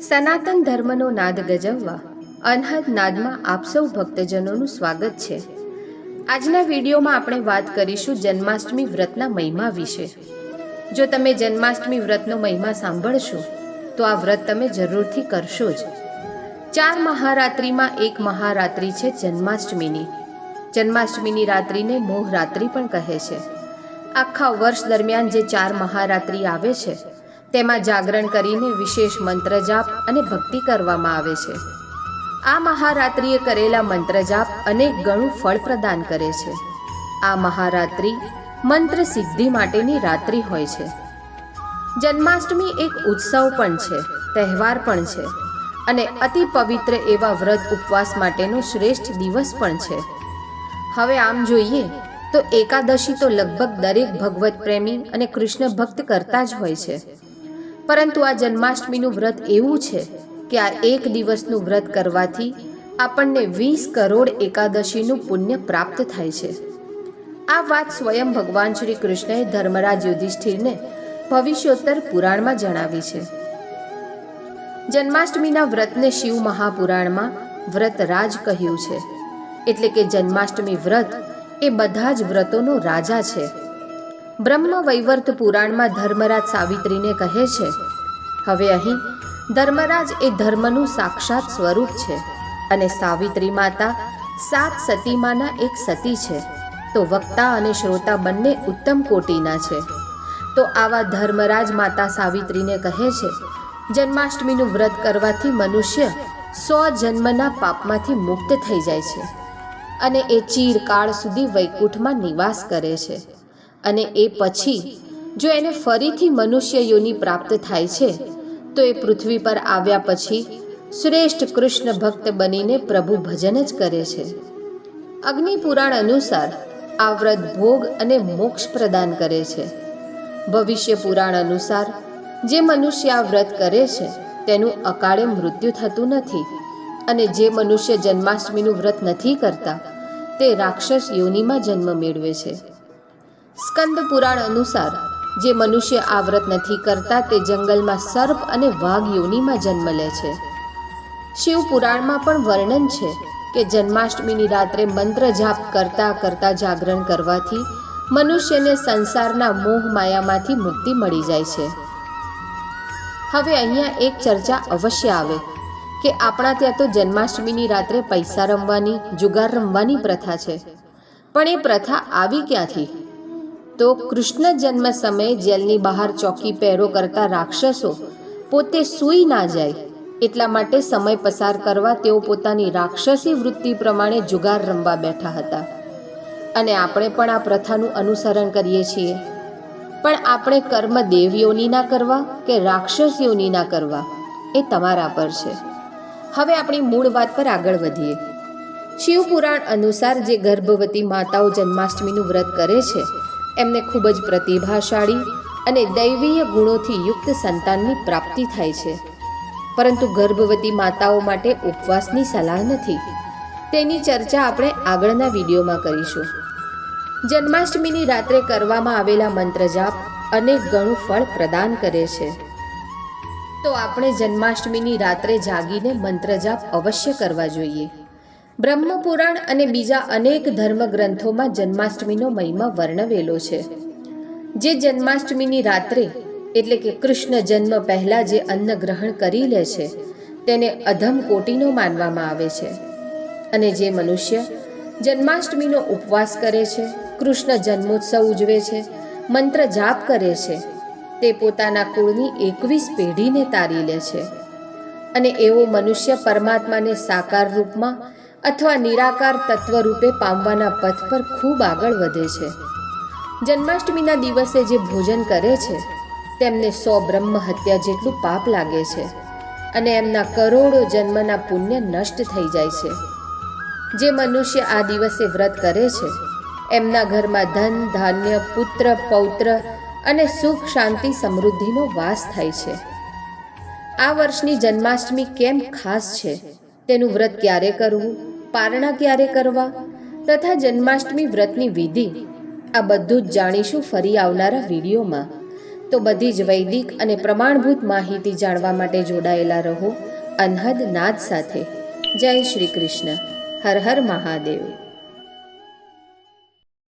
સનાતન ધર્મનો નાદ ગજવવા, અનહદ નાદમાં આપ સૌ ભક્તજનોનું સ્વાગત છે. આજના વિડીયોમાં આપણે વાત કરીશું જન્માષ્ટમી વ્રતના મહિમા વિશે. જો તમે જન્માષ્ટમી વ્રતનો મહિમા સાંભળશો, તો આ વ્રત તમે જરૂરથી કરશો જ. ચાર મહારાત્રિમાં એક મહારાત્રિ છે જન્માષ્ટમીની. જન્માષ્ટમીની રાત્રિને મોહરાત્રિ પણ કહે છે. આખા વર્ષ દરમિયાન જે ચાર મહારાત્રિ આવે છે, તેમાં જાગરણ કરીને વિશેષ મંત્ર જાપ અને ભક્તિ કરવામાં આવે છે. આ મહારાત્રિએ કરેલા મંત્ર જાપ અનેક ગણું ફળ પ્રદાન કરે છે. આ મહારાત્રિ મંત્ર સિદ્ધિ માટેની રાત્રિ હોય છે. જન્માષ્ટમી એક ઉત્સવ પણ છે, તહેવાર પણ છે, અને અતિ પવિત્ર એવા વ્રત ઉપવાસ માટેનો શ્રેષ્ઠ દિવસ પણ છે. હવે આમ જોઈએ તો એકાદશી તો લગભગ દરેક ભગવત પ્રેમી અને કૃષ્ણ ભક્ત કરતા જ હોય છે. પરંતુ આ જન્માષ્ટમીનું વ્રત એવું છે કે આ એક દિવસનું વ્રત કરવાથી આપણને વીસ કરોડ એકાદશીનું પુણ્ય પ્રાપ્ત થાય છે. આ વાત સ્વયં ભગવાન શ્રી કૃષ્ણએ ધર્મરાજ યુધિષ્ઠિરને ભવિષ્યોત્તર પુરાણમાં જણાવી છે. જન્માષ્ટમીના વ્રતને શિવ મહાપુરાણમાં વ્રતરાજ કહ્યું છે. એટલે કે જન્માષ્ટમી વ્રત એ બધા જ વ્રતોનો રાજા છે. બ્રહ્મ વૈવર્ત પુરાણમાં ધર્મરાજ સાવિત્રીને કહે છે, હવે અહીં ધર્મરાજ એ ધર્મનું સાક્ષાત સ્વરૂપ છે અને સાવિત્રી માતા સાત સતીમાના એક સતી છે. તો વક્તા અને શ્રોતા બંને ઉત્તમ કોટીના છે. તો આવા ધર્મરાજ માતા સાવિત્રીને કહે છે, જન્માષ્ટમીનું વ્રત કરવાથી મનુષ્ય સો જન્મના પાપમાંથી મુક્ત થઈ જાય છે. અને એ ચીરકાળ સુધી વૈકુંઠમાં નિવાસ કરે છે. અને એ પછી, જો એને ફરીથી મનુષ્ય યોની પ્રાપ્ત થાય છે, તો એ પૃથ્વી પર આવ્યા પછી શ્રેષ્ઠ કૃષ્ણ ભક્ત બનીને પ્રભુ ભજન જ કરે છે. અગ્નિપુરાણ અનુસાર આ વ્રત ભોગ અને મોક્ષ પ્રદાન કરે છે. ભવિષ્ય પુરાણ અનુસાર, જે મનુષ્ય આ વ્રત કરે છે, તેનું અકાળે મૃત્યુ થતું નથી. અને જે મનુષ્ય જન્માષ્ટમીનું વ્રત નથી કરતા, તે રાક્ષસ યોનિમાં જન્મ મેળવે છે. સ્કંદ પુરાણ અનુસાર, જે મનુષ્ય આ વ્રત નથી કરતા, તે જંગલમાં સર્પ અને વાઘ યોનિમાં જન્મ લે છે. શિવ પુરાણમાં પણ વર્ણન છે કે જન્માષ્ટમીની રાત્રે મંત્ર જાપ કરતા કરતા જાગરણ કરવાથી મનુષ્યને સંસારના મોહ માયામાંથી મુક્તિ મળી જાય છે. હવે અહીંયા એક ચર્ચા અવશ્ય આવે. કે આપણા ત્યાં તો જન્માષ્ટમીની રાત્રે પૈસા રમવાની, જુગાર રમવાની પ્રથા છે. પણ એ પ્રથા આવી ક્યાંથી? તો કૃષ્ણ જન્મ સમયે જેલની બહાર ચોકી પહેરો કરતા રાક્ષસો પોતે સૂઈ ના જાય. એટલા માટે સમય પસાર કરવા તેઓ પોતાની રાક્ષસી વૃત્તિ પ્રમાણે જુગાર રમવા બેઠા હતા. અને આપણે પણ આ પ્રથાનું અનુસરણ કરીએ છીએ. પણ આપણે કર્મ દેવીઓની કરવા કે રાક્ષસીઓની ના કરવા? એ તમારા પર છે. હવે આપણી મૂળ વાત પર આગળ વધીએ. શિવપુરાણ અનુસાર જે ગર્ભવતી માતાઓ જન્માષ્ટમીનું વ્રત કરે છે, એમને ખૂબ જ પ્રતિભાશાળી અને દૈવીય ગુણોથી યુક્ત સંતાનની પ્રાપ્તિ થાય છે. પરંતુ ગર્ભવતી માતાઓ માટે ઉપવાસની સલાહ નથી. તેની ચર્ચા આપણે આગળના વિડીયોમાં કરીશું. જન્માષ્ટમીની રાત્રે કરવામાં આવેલા મંત્ર જાપ અનેક ગણું ફળ પ્રદાન કરે છે. તો આપણે જન્માષ્ટમીની રાત્રે જાગીને મંત્ર જાપ અવશ્ય કરવા જોઈએ. બ્રહ્મપુરાણ અને બીજા અનેક ધર્મ ગ્રંથોમાં જન્માષ્ટમીનો મહિમા વર્ણવેલો છે. જે જન્માષ્ટમીની રાત્રે, એટલે કે કૃષ્ણ જન્મ પહેલાં જે અન્ન ગ્રહણ કરી લે છે, તેને અધમ કોટીનો માનવામાં આવે છે. અને જે મનુષ્ય જન્માષ્ટમીનો ઉપવાસ કરે છે, કૃષ્ણ જન્મોત્સવ ઉજવે છે મંત્ર જાપ કરે છે તે પોતાના કુળની એકવીસ પેઢીને તારી લે છે. અને એવો મનુષ્ય પરમાત્માને સાકાર રૂપમાં અથવા નિરાકાર તત્વ રૂપે પામવાના પથ પર ખૂબ આગળ વધે છે. જન્માષ્ટમીના દિવસે જે ભોજન કરે છે, તેમને સો બ્રહ્મ હત્યા જેટલું પાપ લાગે છે અને એમના કરોડો જન્મના પુણ્ય નષ્ટ થઈ જાય છે. જે મનુષ્ય આ દિવસે વ્રત કરે છે, એમના ઘરમાં ધન, ધાન્ય, પુત્ર, પૌત્ર અને સુખ, શાંતિ, સમૃદ્ધિનો વાસ થાય છે. આ વર્ષની જન્માષ્ટમી કેમ ખાસ છે? તેનું વ્રત ક્યારે કરવું? પારણા ક્યારે કરવા? તથા જન્માષ્ટમી વ્રતની વિધિ? આ બધું જ જાણીશું ફરી આવનારા વિડીયોમાં. તો બધી જ વૈદિક અને પ્રમાણભૂત માહિતી જાણવા માટે જોડાયેલા રહો અનહદ નાદ સાથે. જય શ્રી કૃષ્ણ. હર હર મહાદેવ.